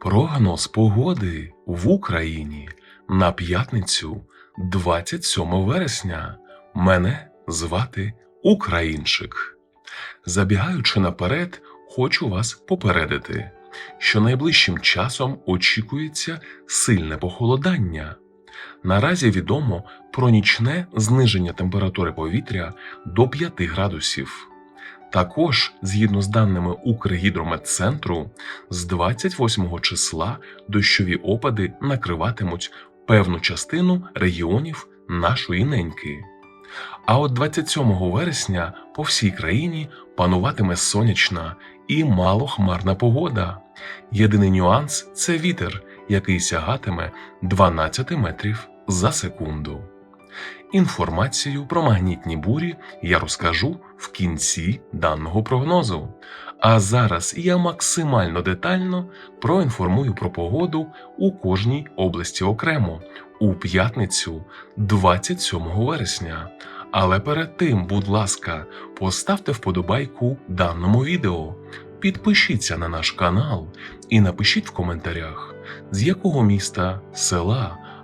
Прогноз погоди в Україні на п'ятницю 27 вересня. Мене звати Українчик. Забігаючи наперед, хочу вас попередити, що найближчим часом очікується сильне похолодання. Наразі відомо про нічне зниження температури повітря до 5 градусів. Також, згідно з даними Укргідрометцентру, з 28 числа дощові опади накриватимуть певну частину регіонів нашої неньки. А от 27 вересня по всій країні пануватиме сонячна і малохмарна погода. Єдиний нюанс це вітер, який сягатиме 12 метрів за секунду. Інформацію про магнітні бурі я розкажу в кінці даного прогнозу. А зараз я максимально детально проінформую про погоду у кожній області окремо у п'ятницю 27 вересня. Але перед тим, будь ласка, поставте вподобайку даному відео, підпишіться на наш канал і напишіть в коментарях, з якого міста, села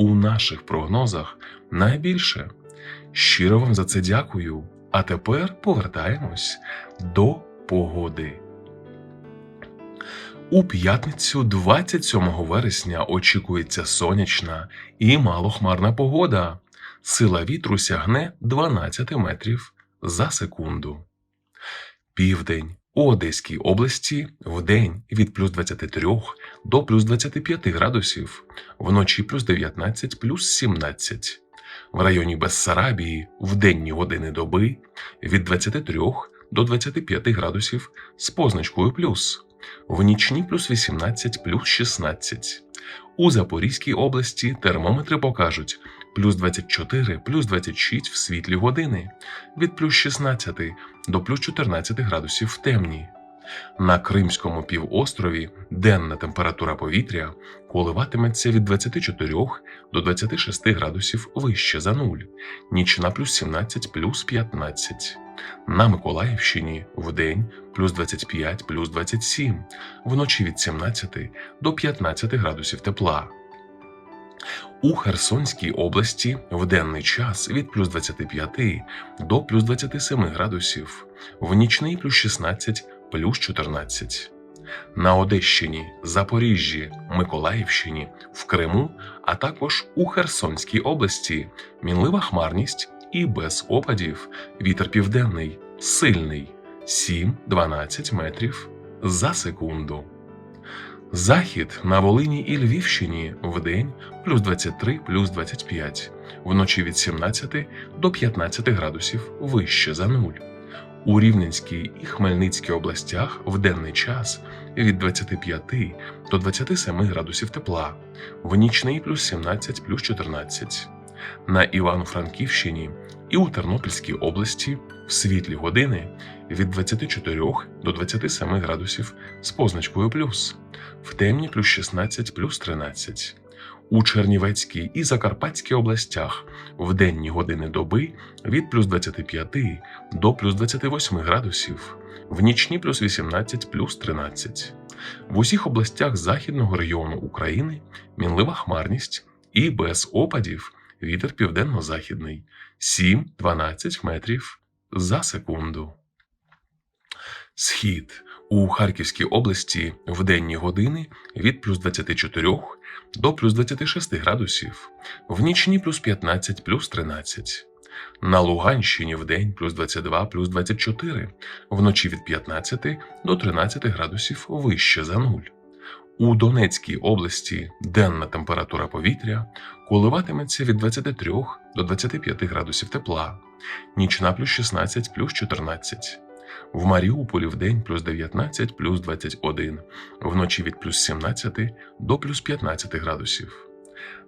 у наших прогнозах найбільше. Щиро вам за це дякую. А тепер повертаємось до погоди. У п'ятницю 27 вересня очікується сонячна і малохмарна погода. Сила вітру сягне 12 метрів за секунду. Південь у Одеській області вдень від плюс 23 до плюс 25 градусів, вночі плюс 19 плюс 17. В районі Бессарабії в денні години доби від 23 до 25 градусів з позначкою плюс, в нічні плюс 18 плюс 16. У Запорізькій області термометри покажуть плюс 24 плюс 26 в світлі години, від плюс 16 до плюс 14 градусів в темні. На Кримському півострові денна температура повітря коливатиметься від 24 до 26 градусів вище за нуль, нічна плюс 17 плюс 15. На Миколаївщині вдень плюс 25 плюс 27, вночі від 17 до 15 градусів тепла. У Херсонській області в денний час від плюс 25 до плюс 27 градусів, в нічний плюс 16 плюс 14. На Одещині, Запоріжжі, Миколаївщині, в Криму, а також у Херсонській області мінлива хмарність і без опадів вітер південний, сильний 7-12 метрів за секунду. Захід на Волині і Львівщині вдень плюс 23 плюс 25, вночі від 17 до 15 градусів вище за нуль. У Рівненській і Хмельницькій областях в денний час від 25 до 27 градусів тепла, в нічний плюс 17 плюс 14. На Івано-Франківщині і у Тернопільській області в світлі години від 24 до 27 градусів з позначкою плюс, в темні плюс 16 плюс 13. У Чернівецькій і Закарпатській областях в денні години доби від плюс 25 до плюс 28 градусів, в нічні плюс 18 плюс 13. В усіх областях Західного регіону України мінлива хмарність і без опадів вітер південно-західний 7-12 метрів за секунду. Схід у Харківській області в денні години від плюс 24 до плюс 26 градусів, в нічні плюс 15 плюс 13. На Луганщині в день плюс 22 плюс 24, вночі від 15 до 13 градусів вище за нуль. У Донецькій області денна температура повітря коливатиметься від 23 до 25 градусів тепла, нічна плюс 16 плюс 14. В Маріуполі в день плюс 19, плюс 21, вночі від плюс 17 до плюс 15 градусів.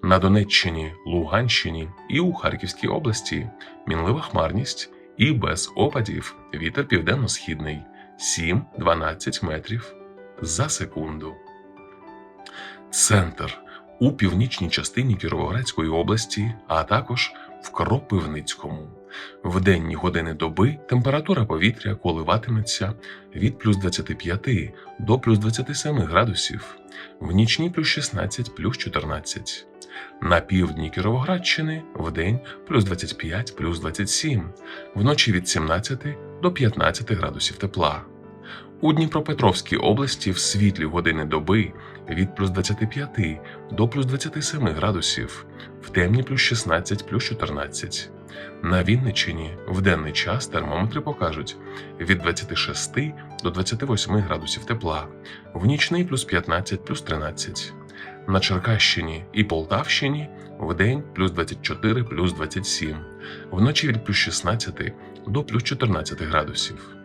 На Донеччині, Луганщині і у Харківській області мінлива хмарність і без опадів вітер південно-східний 7-12 метрів за секунду. Центр у північній частині Кіровоградської області, а також в Кропивницькому. В денні години доби температура повітря коливатиметься від плюс 25 до плюс 27 градусів, в нічні плюс 16 плюс 14. На півдні Кіровоградщини в день плюс 25 плюс 27, вночі від 17 до 15 градусів тепла. У Дніпропетровській області в світлі години доби від плюс 25 до плюс 27 градусів, в темні плюс 16 плюс 14. На Вінниччині в денний час термометри покажуть від 26 до 28 градусів тепла, в нічний плюс 15 плюс 13. На Черкащині і Полтавщині в день плюс 24 плюс 27, вночі від плюс 16 до плюс 14 градусів.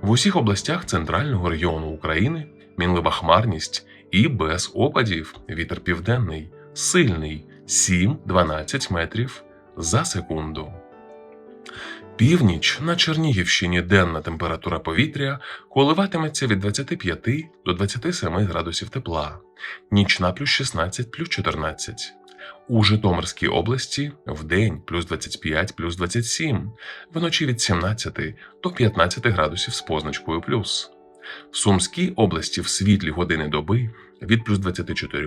В усіх областях центрального регіону України мінлива хмарність і без опадів вітер південний, сильний 7-12 метрів за секунду. Північ на Чернігівщині денна температура повітря коливатиметься від 25 до 27 градусів тепла, нічна плюс 16 плюс 14. У Житомирській області в день плюс 25 плюс 27, вночі від 17 до 15 градусів з позначкою плюс. В Сумській області в світлі години доби від плюс 24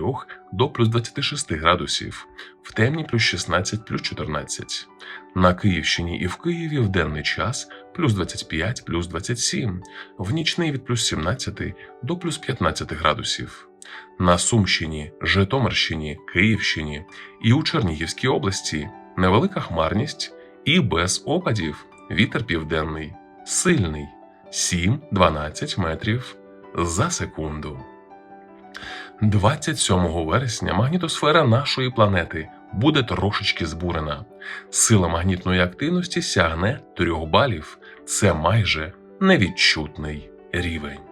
до плюс 26 градусів, в темні плюс 16 плюс 14. На Київщині і в Києві в денний час плюс 25 плюс 27, в нічний від плюс 17 до плюс 15 градусів. На Сумщині, Житомирщині, Київщині і у Чернігівській області невелика хмарність і без опадів вітер південний, сильний 7-12 метрів за секунду. 27 вересня магнітосфера нашої планети буде трошечки збурена. Сила магнітної активності сягне 3 балів. Це майже невідчутний рівень.